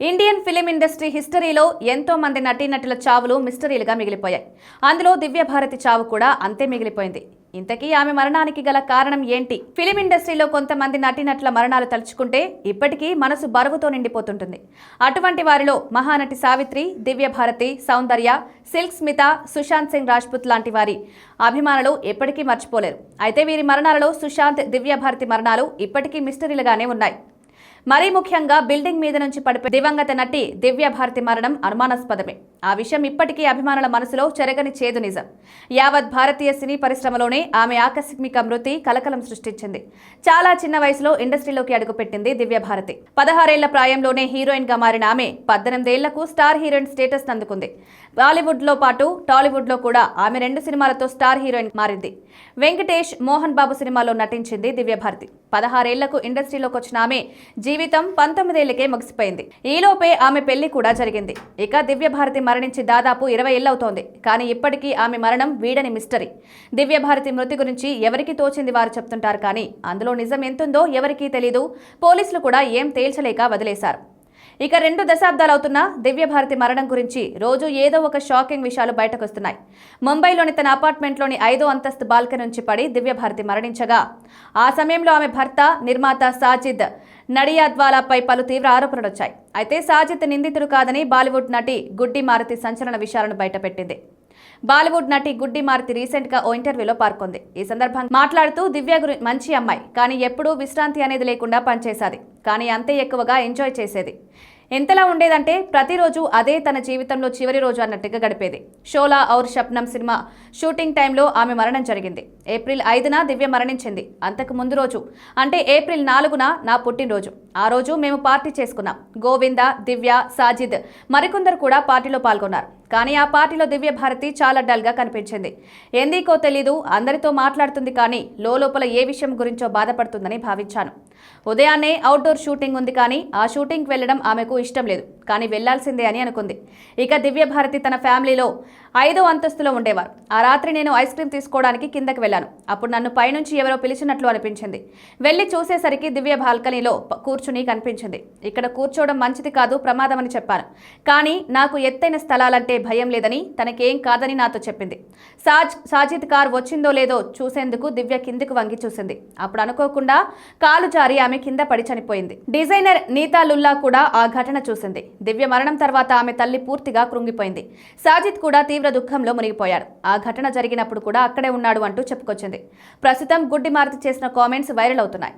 Indian film industry హిస్టరీలో ఎంతో మంది నటీనటుల చావులు మిస్టరీలుగా మిగిలిపోయాయి. అందులో దివ్య భారతి చావు కూడా అంతే మిగిలిపోయింది. ఇంతకీ ఆమె మరణానికి గల కారణం ఏంటి? ఫిలిం ఇండస్ట్రీలో కొంతమంది నటీనటుల మరణాలు తలుచుకుంటే ఇప్పటికీ మనసు బరువుతో నిండిపోతుంటుంది. అటువంటి వారిలో మహానటి సావిత్రి దివ్య భారతి సౌందర్య సిల్క్ స్మిత సుశాంత్ సింగ్ రాజ్పుత్ లాంటి వారి అభిమానులు ఎప్పటికీ మర్చిపోలేరు. అయితే వీరి మరణాలలో సుశాంత్ దివ్య భారతి మరణాలు ఇప్పటికీ మిస్టరీలుగానే ఉన్నాయి. మరీ ముఖ్యంగా బిల్డింగ్ మీద నుంచి పడిపోయి దివంగత నటి దివ్య భారతి మరణం అనుమానాస్పదమే. ఆ విషయం ఇప్పటికీ అభిమానుల మనసులో చెరగని చేదు నిజం. యావత్ భారతీయ సినీ పరిశ్రమలోనే ఆమె ఆకస్మిక మృతి కలకలం సృష్టించింది. చాలా చిన్న వయసులో ఇండస్ట్రీలోకి అడుగుపెట్టింది దివ్య భారతి పదహారేళ్ళ ప్రాయంలోనే హీరోయిన్గా మారిన ఆమె పద్దెనిమిదేళ్ళకు స్టార్ హీరోయిన్ స్టేటస్ అందుకుంది. బాలీవుడ్లో పాటు టాలీవుడ్లో కూడా ఆమె రెండు సినిమాలతో స్టార్ హీరోయిన్ మారింది. వెంకటేష్ మోహన్ బాబు సినిమాలో నటించింది దివ్య భారతి పదహారేళ్ళకు ఇండస్ట్రీలోకి వచ్చిన ఆమె జీవితం పంతొమ్మిదేళ్ళకే ముగిసిపోయింది. ఈలోపే ఆమె పెళ్ళి కూడా జరిగింది. ఇక దివ్య భారతి మరణించి దాదాపు ఇరవై ఏళ్ళవుతోంది. కానీ ఇప్పటికీ ఆమె మరణం వీడని మిస్టరీ. దివ్య భారతి మృతి గురించి ఎవరికి తోచింది వారు చెప్తుంటారు కానీ అందులో నిజం ఎంతుందో ఎవరికీ తెలీదు. పోలీసులు కూడా ఏం తేల్చలేక వదిలేశారు. ఇక రెండు దశాబ్దాలవుతున్న దివ్య భారతి మరణం గురించి రోజు ఏదో ఒక షాకింగ్ విషయాలు బయటకొస్తున్నాయి. ముంబైలోని తన అపార్ట్మెంట్లోని ఐదో అంతస్తు బాల్కనీ నుంచి పడి దివ్య భారతి మరణించగా ఆ సమయంలో ఆమె భర్త నిర్మాత సాజిద్ నడియాద్వాలాపై పలు తీవ్ర ఆరోపణలు వచ్చాయి అయితే సాజిద్ నిందితుడు కాదని బాలీవుడ్ నటి గుడ్డి మారుతి సంచలన విషయాలను బయటపెట్టింది. బాలీవుడ్ నటి గుడ్డి మారుతి రీసెంట్గా ఓ ఇంటర్వ్యూలో పాల్గొంది ఈ సందర్భంగా మాట్లాడుతూ దివ్య గురి మంచి అమ్మాయి కానీ ఎప్పుడూ విశ్రాంతి అనేది లేకుండా పనిచేశాది. కానీ అంతే ఎక్కువగా ఎంజాయ్ చేసేది. ఎంతలా ఉండేదంటే ప్రతిరోజు అదే తన జీవితంలో చివరి రోజు అన్నట్టుగా గడిపేది. షోలా ఔర్ షప్నం సినిమా షూటింగ్ టైంలో ఆమె మరణం జరిగింది. ఏప్రిల్ ఐదున దివ్య మరణించింది. అంతకు ముందు రోజు. అంటే ఏప్రిల్ నాలుగున నా పుట్టినరోజు. ఆ రోజు మేము పార్టీ చేసుకున్నాం. గోవింద దివ్య సాజిద్ మరికొందరు కూడా పార్టీలో పాల్గొన్నారు. కానీ ఆ పార్టీలో దివ్య భారతి చాలా డల్గా కనిపించింది. ఎందుకో తెలీదు అందరితో మాట్లాడుతుంది కానీ లోపల ఏ విషయం గురించో బాధపడుతుందని భావించాను. ఉదయాన్నే అవుట్డోర్ షూటింగ్ ఉంది కానీ ఆ షూటింగ్కి వెళ్ళడం ఆమెకు ఇష్టం లేదు. కానీ వెళ్ళాల్సిందే అని అనుకుంది. ఇక దివ్య భారతి తన ఫ్యామిలీలో ఐదో అంతస్తులో ఉండేవారు. ఆ రాత్రి నేను ఐస్ క్రీమ్ తీసుకోవడానికి కిందకి వెళ్ళాను. అప్పుడు నన్ను పైనుంచి ఎవరో పిలిచినట్లు అనిపించింది. వెళ్ళి చూసేసరికి దివ్య బాల్కనీలో కూర్చుని కనిపించింది. ఇక్కడ కూర్చోవడం మంచిది కాదు ప్రమాదమని చెప్పాను. కానీ నాకు ఎత్తైన స్థలాలంటే భయం లేదని తనకేం కాదని నాతో చెప్పింది. సాజ్ సాజిద్ కార్ వచ్చిందో లేదో చూసేందుకు దివ్య కిందికి వంగి చూసింది. అప్పుడు అనుకోకుండా కాలు జారి ఆమె కింద పడి చనిపోయింది. డిజైనర్ నీతా లుల్లా కూడా ఆ ఘటన చూసింది. దివ్య మరణం తర్వాత ఆమె తల్లి పూర్తిగా కృంగిపోయింది. సాజిద్ కూడా తీవ్ర దుఃఖంలో మునిగిపోయాడు ఆ ఘటన జరిగినప్పుడు కూడా అక్కడే ఉన్నాడు అంటూ చెప్పుకొచ్చింది. ప్రస్తుతం గుడ్డి మారుతి చేసిన కామెంట్స్ వైరల్ అవుతున్నాయి.